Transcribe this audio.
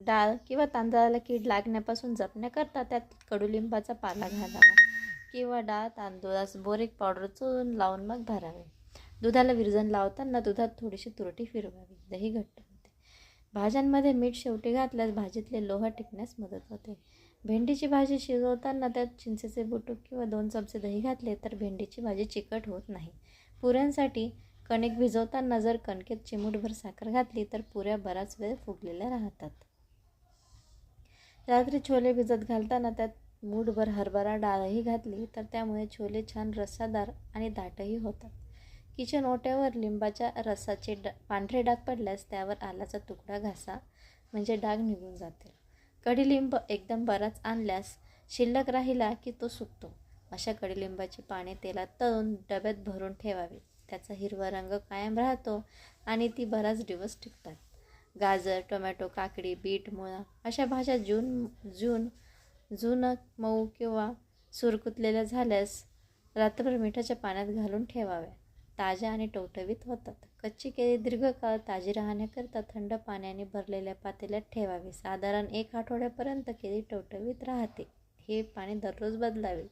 डाळ किंवा तांदळाला कीड लागण्यापासून जपण्याकरता त्यात कडुलिंबाचा पाला घालावा किंवा डाळ तांदूळास बोरिक पावडर चोळून लावून मग भरावे. दुधाला विरजण लावताना दुधात थोडीशी तुरटी फिरवावी. दही घट्ट होते. भाज्यांमध्ये मीठ शेवटी घातल्यास भाजीतले लोह टिकण्यास मदत होते. भेंडीची भाजी शिजवताना त्यात चिंचेचे बुटूक किंवा दोन चमचे दही घातले तर भेंडीची भाजी चिकट होत नाही. पुऱ्यांसाठी कणिक भिजवताना जर कणकेत चिमूटभर साखर घातली तर पुऱ्या बराच वेळ फुगलेल्या राहतात. रात्री छोले भिजत घालताना त्यात मूठभर हरभरा डाळही घातली तर त्यामुळे छोले छान रस्सादार आणि दाटही होतात. किचन ओट्यावर लिंबाच्या रसाचे ड पांढरे डाग पडल्यास त्यावर आलाचा तुकडा घासा म्हणजे डाग निघून जातील. कडीलिंब एकदम बराच आणल्यास शिल्लक राहिला की तो सुकतो. अशा कडीलिंबाची पाने तेलात तळून डब्यात भरून ठेवावी. त्याचा हिरवा रंग कायम राहतो आणि ती बराच दिवस टिकतात. गाजर टोमॅटो काकडी बीट मुळा अशा भाज्या जून जून जून मऊ किंवा सुरकुतलेल्या झाल्यास रात्रभर मिठाच्या पाण्यात घालून ठेवाव्या. ताज्या आणि टवटवीत होतात. कच्ची केळी दीर्घकाळ ताजी राहण्याकरता थंड पाण्याने भरलेल्या पातेल्यात ठेवावी. साधारण एक आठवड्यापर्यंत केळी टवटवीत राहते. हे पाणी दररोज बदलावे.